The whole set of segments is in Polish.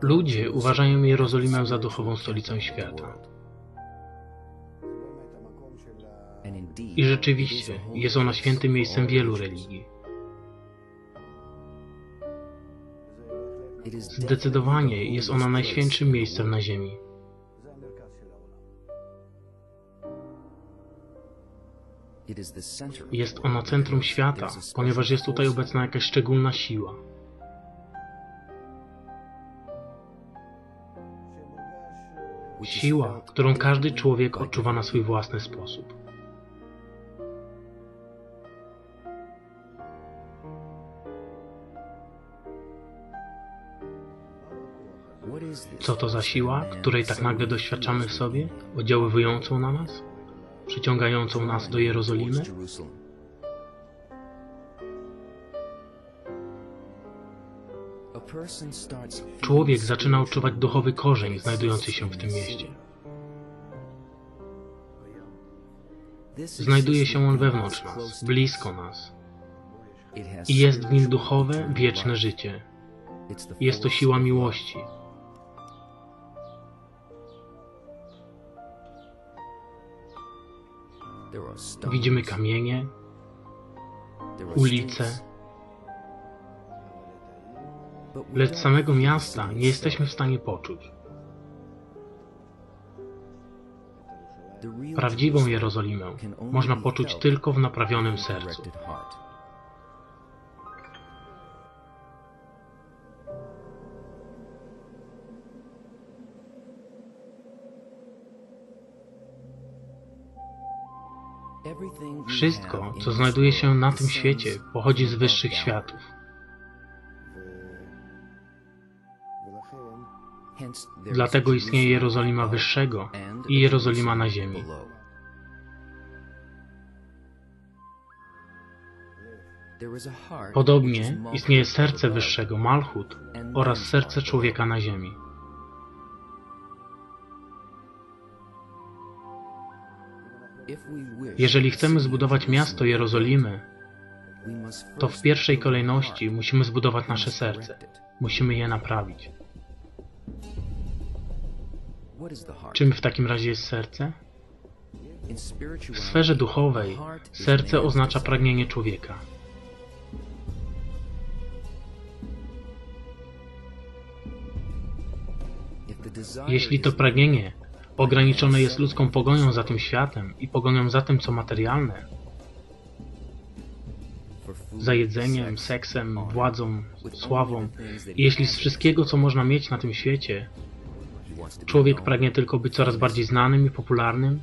Ludzie uważają Jerozolimę za duchową stolicę świata. I rzeczywiście jest ona świętym miejscem wielu religii. Zdecydowanie jest ona najświętszym miejscem na ziemi. Jest ona centrum świata, ponieważ jest tutaj obecna jakaś szczególna siła. Siła, którą każdy człowiek odczuwa na swój własny sposób. Co to za siła, której tak nagle doświadczamy w sobie, oddziaływującą na nas, przyciągającą nas do Jerozolimy? Człowiek zaczyna odczuwać duchowy korzeń znajdujący się w tym mieście. Znajduje się on wewnątrz nas, blisko nas. I jest w nim duchowe, wieczne życie. Jest to siła miłości. Widzimy kamienie, ulice, lecz samego miasta nie jesteśmy w stanie poczuć. Prawdziwą Jerozolimę można poczuć tylko w naprawionym sercu. Wszystko, co znajduje się na tym świecie, pochodzi z wyższych światów. Dlatego istnieje Jerozolima Wyższego i Jerozolima na ziemi. Podobnie istnieje serce Wyższego, Malchut, oraz serce człowieka na ziemi. Jeżeli chcemy zbudować miasto Jerozolimy, to w pierwszej kolejności musimy zbudować nasze serce. Musimy je naprawić. Czym w takim razie jest serce? W sferze duchowej serce oznacza pragnienie człowieka. Jeśli to pragnienie ograniczone jest ludzką pogonią za tym światem i pogonią za tym, co materialne, za jedzeniem, seksem, władzą, sławą, i jeśli z wszystkiego, co można mieć na tym świecie, człowiek pragnie tylko być coraz bardziej znanym i popularnym,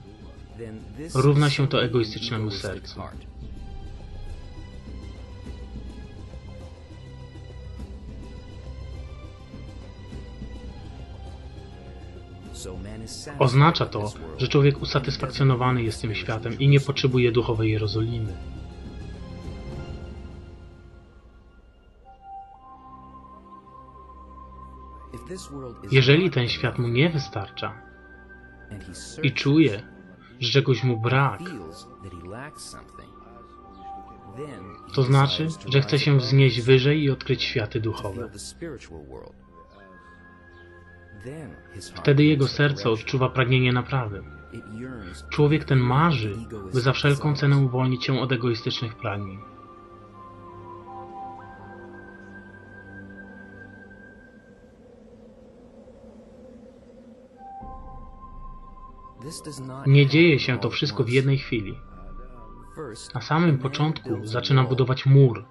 równa się to egoistycznemu sercu. Oznacza to, że człowiek usatysfakcjonowany jest tym światem i nie potrzebuje duchowej Jerozolimy. Jeżeli ten świat mu nie wystarcza i czuje, że czegoś mu brak, to znaczy, że chce się wznieść wyżej i odkryć światy duchowe. Wtedy jego serce odczuwa pragnienie naprawy. Człowiek ten marzy, by za wszelką cenę uwolnić się od egoistycznych pragnień. Nie dzieje się to wszystko w jednej chwili. Na samym początku zaczyna budować mur,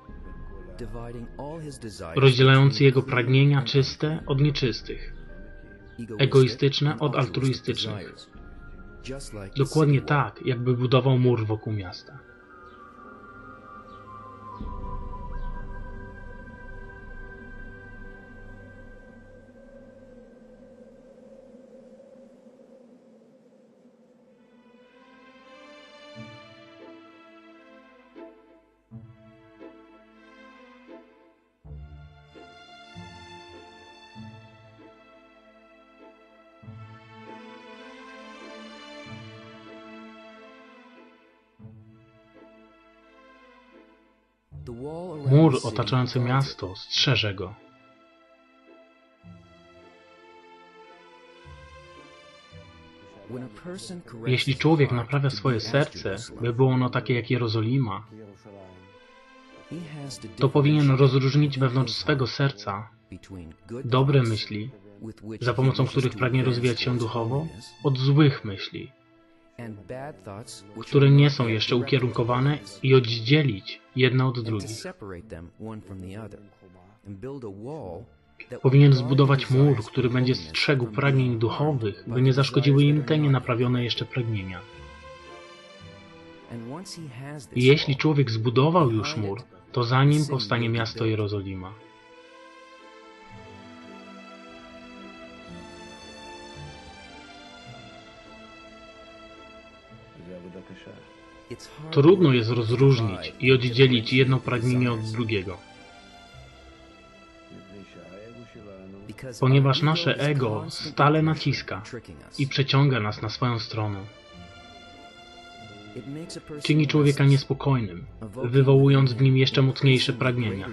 rozdzielający jego pragnienia czyste od nieczystych, egoistyczne od altruistycznych. Dokładnie tak, jakby budował mur wokół miasta. Mur otaczający miasto strzeże go. Jeśli człowiek naprawia swoje serce, by było ono takie jak Jerozolima, to powinien rozróżnić wewnątrz swego serca dobre myśli, za pomocą których pragnie rozwijać się duchowo, od złych myśli, które nie są jeszcze ukierunkowane i oddzielić jedne od drugich. Powinien zbudować mur, który będzie strzegł pragnień duchowych, by nie zaszkodziły im te nienaprawione jeszcze pragnienia. I jeśli człowiek zbudował już mur, to za nim powstanie miasto Jerozolima. Trudno jest rozróżnić i oddzielić jedno pragnienie od drugiego, ponieważ nasze ego stale naciska i przeciąga nas na swoją stronę. Czyni człowieka niespokojnym, wywołując w nim jeszcze mocniejsze pragnienia.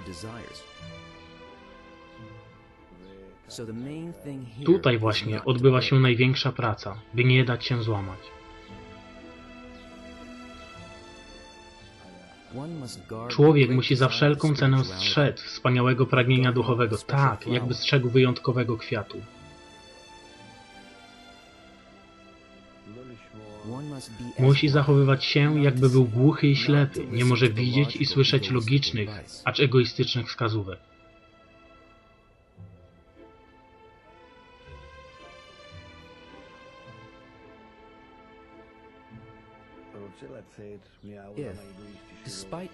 Tutaj właśnie odbywa się największa praca, by nie dać się złamać. Człowiek musi za wszelką cenę strzec wspaniałego pragnienia duchowego, tak jakby strzegł wyjątkowego kwiatu. Musi zachowywać się, jakby był głuchy i ślepy, nie może widzieć i słyszeć logicznych, acz egoistycznych wskazówek.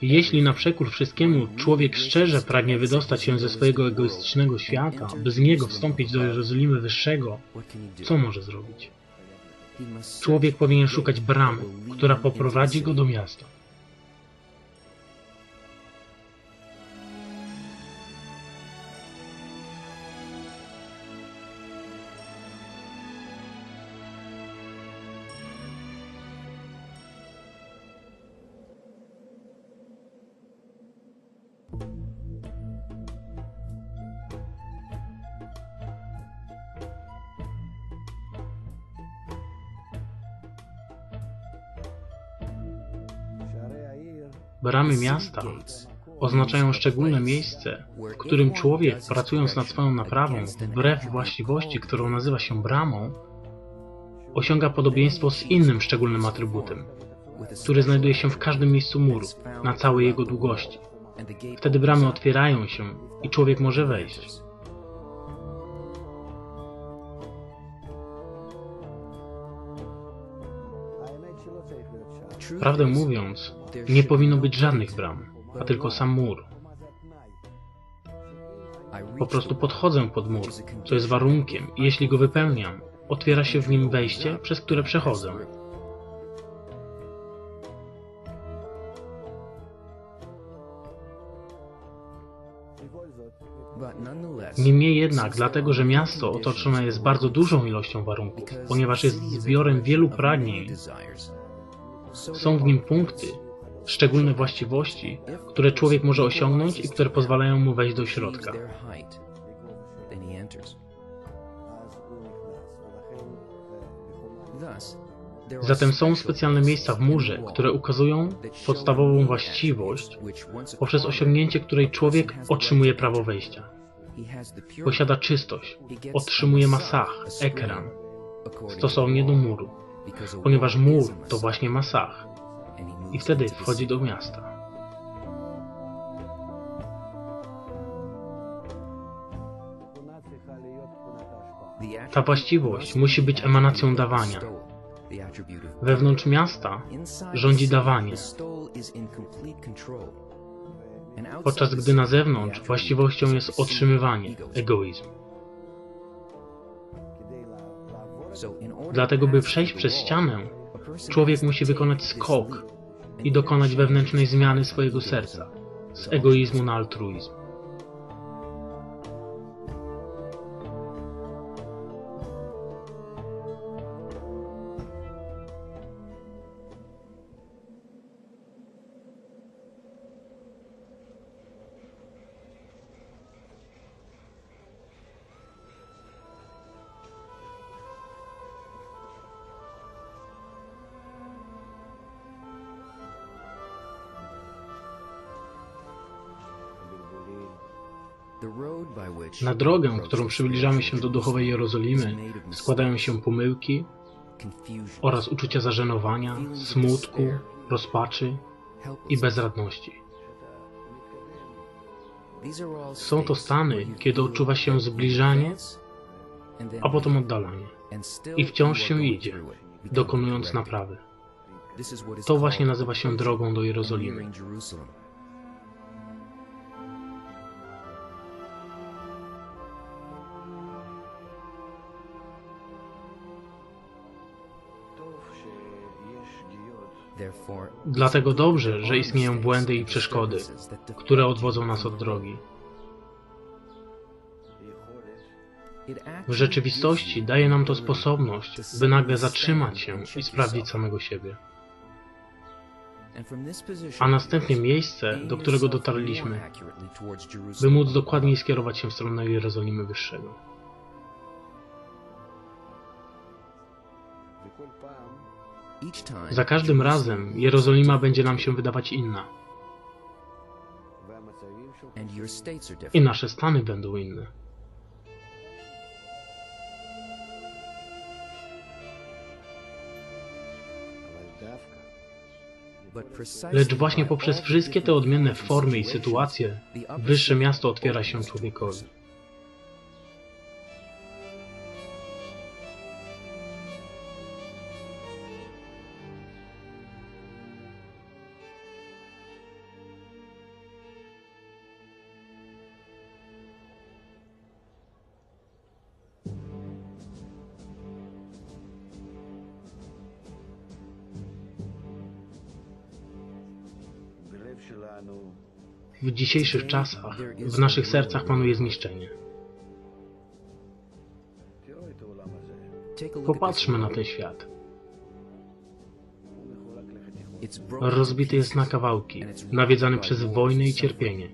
Jeśli na przekór wszystkiemu człowiek szczerze pragnie wydostać się ze swojego egoistycznego świata, by z niego wstąpić do Jerozolimy Wyższego, co może zrobić? Człowiek powinien szukać bramy, która poprowadzi go do miasta. Bramy miasta oznaczają szczególne miejsce, w którym człowiek, pracując nad swoją naprawą, wbrew właściwości, którą nazywa się bramą, osiąga podobieństwo z innym szczególnym atrybutem, który znajduje się w każdym miejscu muru, na całej jego długości. Wtedy bramy otwierają się i człowiek może wejść. Prawdę mówiąc, nie powinno być żadnych bram, a tylko sam mur. Po prostu podchodzę pod mur, co jest warunkiem i jeśli go wypełniam, otwiera się w nim wejście, przez które przechodzę. Niemniej jednak, dlatego że miasto otoczone jest bardzo dużą ilością warunków, ponieważ jest zbiorem wielu pragnień, są w nim punkty, szczególne właściwości, które człowiek może osiągnąć i które pozwalają mu wejść do środka. Zatem są specjalne miejsca w murze, które ukazują podstawową właściwość, poprzez osiągnięcie której człowiek otrzymuje prawo wejścia. Posiada czystość, otrzymuje masach, ekran, stosownie do muru, ponieważ mur to właśnie masach i wtedy wchodzi do miasta. Ta właściwość musi być emanacją dawania. Wewnątrz miasta rządzi dawanie, podczas gdy na zewnątrz właściwością jest otrzymywanie, egoizm. Dlatego, by przejść przez ścianę, człowiek musi wykonać skok i dokonać wewnętrznej zmiany swojego serca z egoizmu na altruizm. Na drogę, którą przybliżamy się do duchowej Jerozolimy, składają się pomyłki oraz uczucia zażenowania, smutku, rozpaczy i bezradności. Są to stany, kiedy odczuwa się zbliżanie, a potem oddalanie. I wciąż się idzie, dokonując naprawy. To właśnie nazywa się drogą do Jerozolimy. Dlatego dobrze, że istnieją błędy i przeszkody, które odwodzą nas od drogi. W rzeczywistości daje nam to sposobność, by nagle zatrzymać się i sprawdzić samego siebie. A następnie miejsce, do którego dotarliśmy, by móc dokładniej skierować się w stronę Jerozolimy Wyższego. Za każdym razem Jerozolima będzie nam się wydawać inna. I nasze stany będą inne. Lecz właśnie poprzez wszystkie te odmienne formy i sytuacje, wyższe miasto otwiera się człowiekowi. W dzisiejszych czasach w naszych sercach panuje zniszczenie. Popatrzmy na ten świat. Rozbity jest na kawałki, nawiedzany przez wojnę i cierpienie.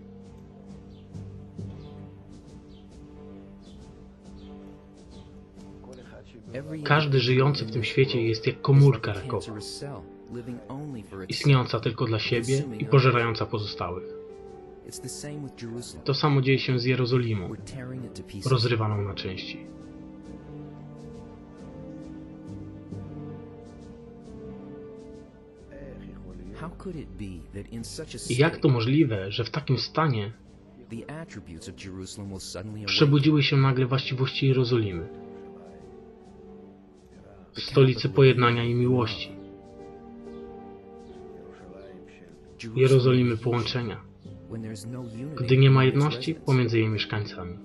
Każdy żyjący w tym świecie jest jak komórka rakowa, istniejąca tylko dla siebie i pożerająca pozostałych. To samo dzieje się z Jerozolimą, rozrywaną na części. I jak to możliwe, że w takim stanie przebudziły się nagle właściwości Jerozolimy, stolicy pojednania i miłości, Jerozolimy połączenia, gdy nie ma jedności pomiędzy jej mieszkańcami.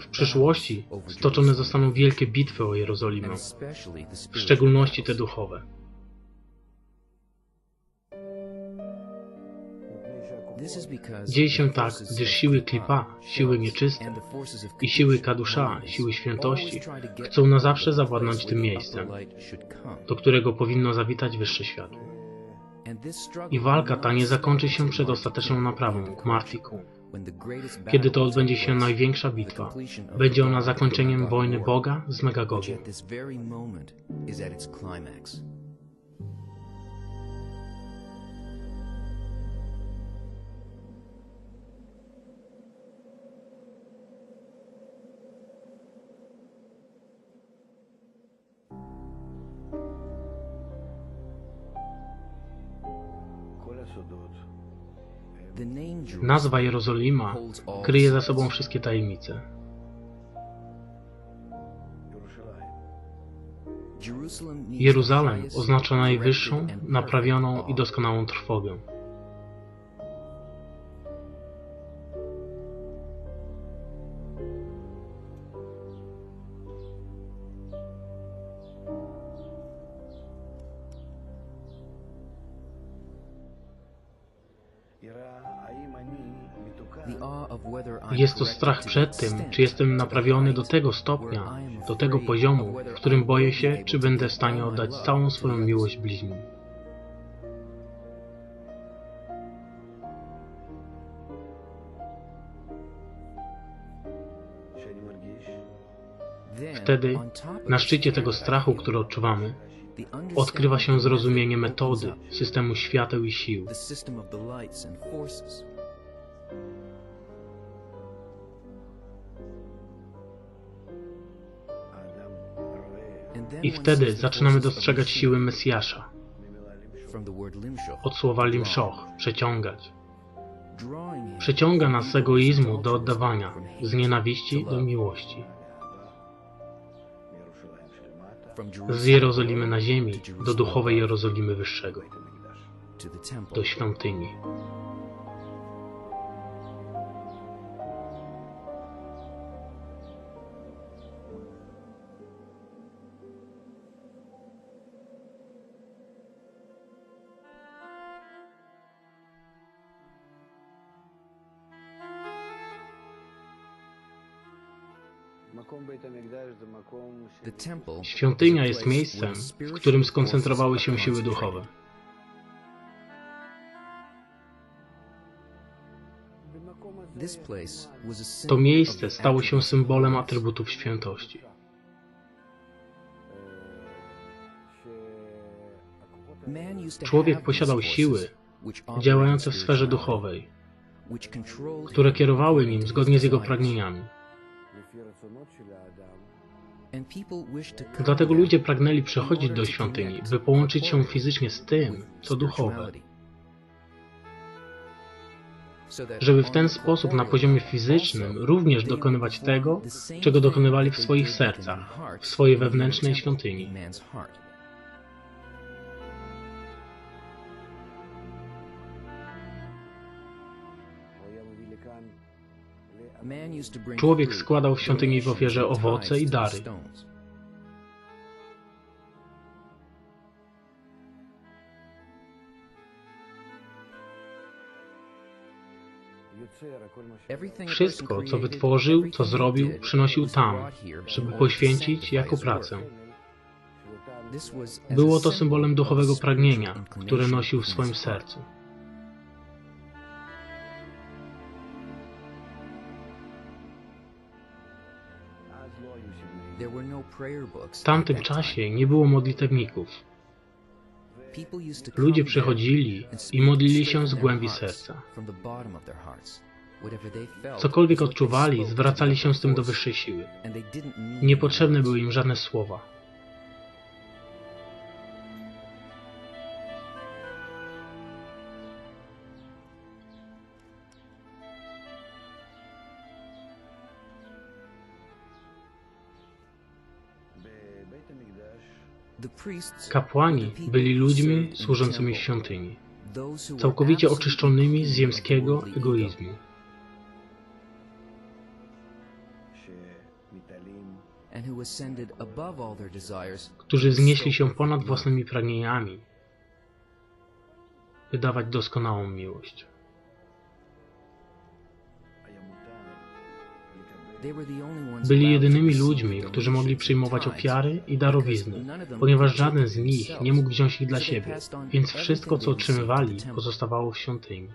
W przyszłości stoczone zostaną wielkie bitwy o Jerozolimę, w szczególności te duchowe. Dzieje się tak, gdyż siły Klipa, siły nieczyste i siły Kadusza, siły świętości, chcą na zawsze zawładnąć tym miejscem, do którego powinno zawitać wyższe światło. I walka ta nie zakończy się przed ostateczną naprawą, Martiką. Kiedy to odbędzie się największa bitwa, będzie ona zakończeniem wojny Boga z Megagogiem. Nazwa Jerozolima kryje za sobą wszystkie tajemnice. Jeruzalem oznacza najwyższą, naprawioną i doskonałą trwogę. Jest to strach przed tym, czy jestem naprawiony do tego stopnia, do tego poziomu, w którym boję się, czy będę w stanie oddać całą swoją miłość bliźnim. wtedy, na szczycie tego strachu, który odczuwamy, odkrywa się zrozumienie metody, systemu świateł i sił. I wtedy zaczynamy dostrzegać siły Mesjasza, od słowa limszoch, przeciągać. Przeciąga nas z egoizmu do oddawania, z nienawiści do miłości, z Jerozolimy na ziemi do duchowej Jerozolimy Wyższego, do świątyni. Świątynia jest miejscem, w którym skoncentrowały się siły duchowe. To miejsce stało się symbolem atrybutów świętości. Człowiek posiadał siły działające w sferze duchowej, które kierowały nim zgodnie z jego pragnieniami. Dlatego ludzie pragnęli przychodzić in do świątyni, by połączyć się fizycznie z tym, co duchowe, żeby w ten sposób na poziomie fizycznym również dokonywać tego, czego dokonywali w swoich sercach, w swojej wewnętrznej świątyni. Człowiek składał w świątyni w ofierze owoce i dary. Wszystko, co wytworzył, co zrobił, przynosił tam, żeby poświęcić jako pracę. Było to symbol symbolem duchowego pragnienia, które nosił w swoim sercu. W tamtym czasie nie było modlitewników. Ludzie przychodzili i modlili się z głębi serca. Cokolwiek odczuwali, zwracali się z tym do wyższej siły. Niepotrzebne były im żadne słowa. Kapłani byli ludźmi służącymi w świątyni, całkowicie oczyszczonymi z ziemskiego egoizmu, którzy wznieśli się ponad własnymi pragnieniami, by dawać doskonałą miłość. Byli jedynymi ludźmi, którzy mogli przyjmować ofiary i darowizny, ponieważ żaden z nich nie mógł wziąć ich dla siebie, więc wszystko, co otrzymywali, pozostawało w świątyni.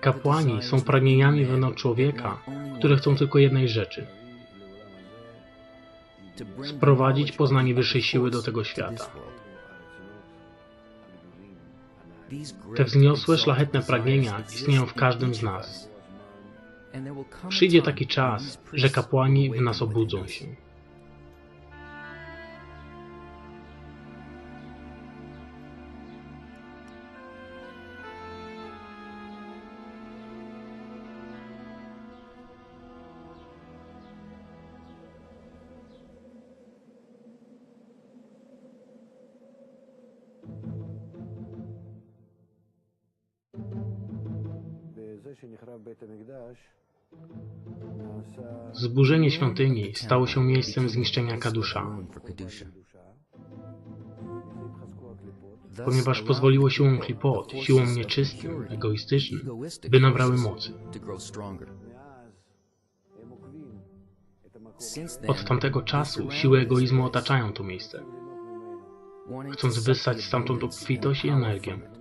Kapłani są pragnieniami wewnątrz człowieka, które chcą tylko jednej rzeczy sprowadzić poznanie wyższej siły do tego świata. Te wzniosłe, szlachetne pragnienia istnieją w każdym z nas. Przyjdzie taki czas, że kapłani w nas obudzą się. Zburzenie świątyni stało się miejscem zniszczenia Kadusza, ponieważ pozwoliło siłom klipot, siłom nieczystym, egoistycznym, by nabrały mocy. Od tamtego czasu siły egoizmu otaczają to miejsce, chcąc wyssać stamtąd obfitość i energię.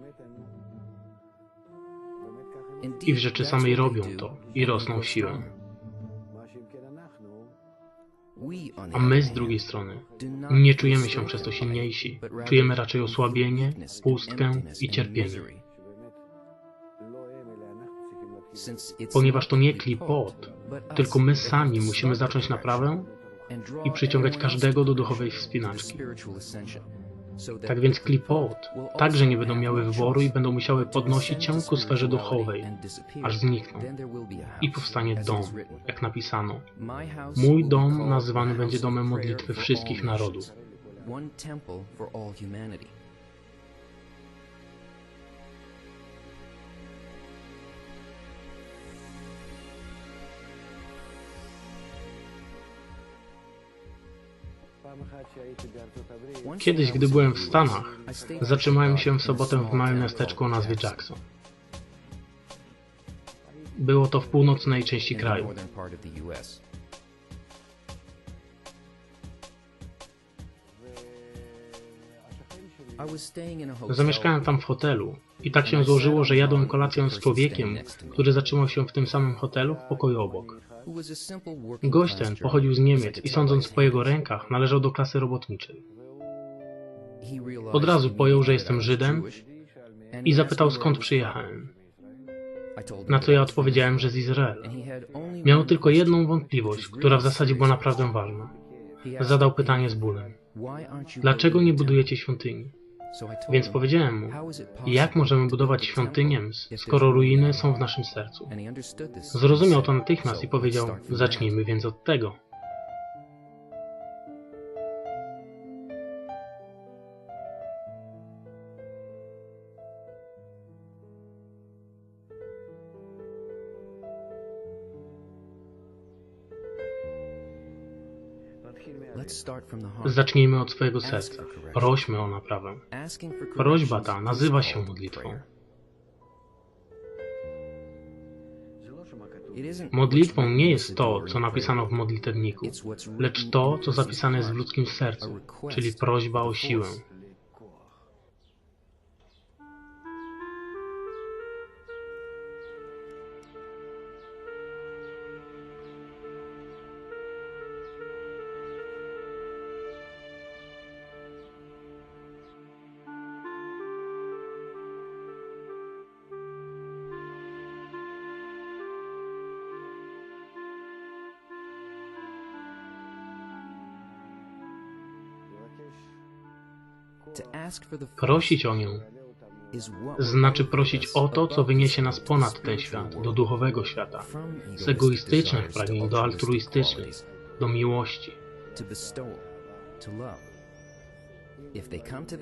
I w rzeczy samej robią to i rosną w siłę. A my z drugiej strony nie czujemy się przez to silniejsi, czujemy raczej osłabienie, pustkę i cierpienie. Ponieważ to nie klipot, tylko my sami musimy zacząć naprawę i przyciągać każdego do duchowej wspinaczki. Tak więc klipot także nie będą miały wyboru i będą musiały podnosić się ku sferze duchowej, aż znikną. I powstanie dom, jak napisano. Mój dom nazywany będzie domem modlitwy wszystkich narodów. Kiedyś, gdy byłem w Stanach, zatrzymałem się w sobotę w małym miasteczku o nazwie Jackson. Było to w północnej części kraju. Zamieszkałem tam w hotelu i tak się złożyło, że jadłem kolację z człowiekiem, który zatrzymał się w tym samym hotelu w pokoju obok. Gość ten pochodził z Niemiec i sądząc po jego rękach należał do klasy robotniczej. Od razu pojął, że jestem Żydem i zapytał skąd przyjechałem. Na co ja odpowiedziałem, że z. Izraela. Miał tylko jedną wątpliwość, która w zasadzie była naprawdę ważna. Zadał pytanie z bólem. "Why aren't you Dlaczego nie a temple?" budujecie świątyni? Więc powiedziałem mu, "How is it possible jak możemy budować świątynię, skoro ruiny way?" są w naszym sercu? Zrozumiał to natychmiast i "So powiedział, zacznijmy więc od tego. Zacznijmy od swojego serca. Prośmy o naprawę. Prośba ta nazywa się modlitwą. Modlitwą nie jest to, co napisano w modlitewniku, lecz to, co zapisane jest w ludzkim sercu, czyli prośba o siłę. Prosić o nią znaczy prosić o to, co wyniesie nas ponad ten świat, do duchowego świata, z egoistycznych pragnień do altruistycznych, do miłości.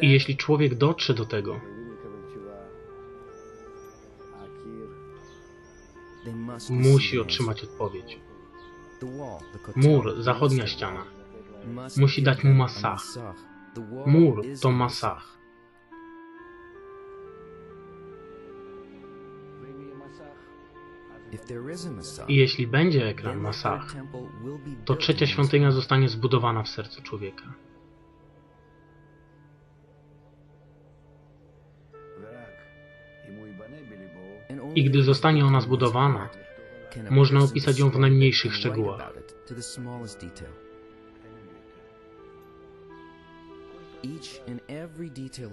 I jeśli człowiek dotrze do tego, musi otrzymać odpowiedź. Mur, zachodnia ściana. musi dać mu masach. Mur to masach. I jeśli będzie ekran masach, to trzecia świątynia zostanie zbudowana w sercu człowieka. I gdy zostanie ona zbudowana, można opisać ją w najmniejszych szczegółach.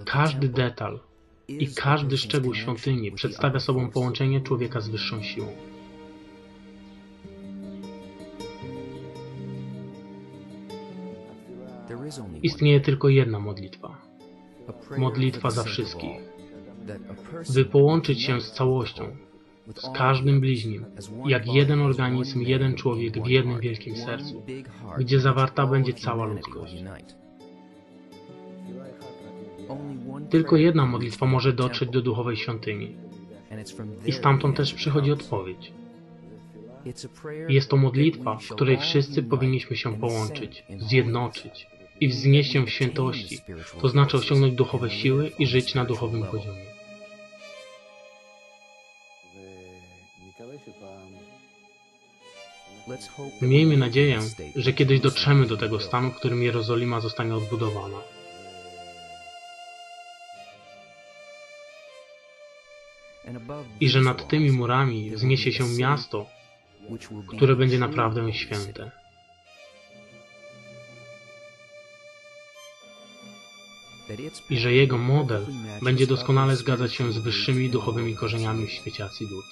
Każdy detal i każdy szczegół świątyni przedstawia sobą połączenie człowieka z wyższą siłą. Istnieje tylko jedna modlitwa. Modlitwa za wszystkich. By połączyć się z całością, z każdym bliźnim, jak jeden organizm, jeden człowiek w jednym wielkim sercu, gdzie zawarta będzie cała ludzkość. Tylko jedna modlitwa może dotrzeć do duchowej świątyni. I stamtąd też przychodzi odpowiedź. Jest to modlitwa, w której wszyscy powinniśmy się połączyć, zjednoczyć i wznieść się w świętości, to znaczy osiągnąć duchowe siły i żyć na duchowym poziomie. Miejmy nadzieję, że kiedyś dotrzemy do tego stanu, w którym Jerozolima zostanie odbudowana. I że nad tymi murami wzniesie się miasto, które będzie naprawdę święte. I że jego model będzie doskonale zgadzać się z wyższymi duchowymi korzeniami w świecie Acidut.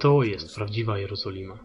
To jest prawdziwa Jerozolima.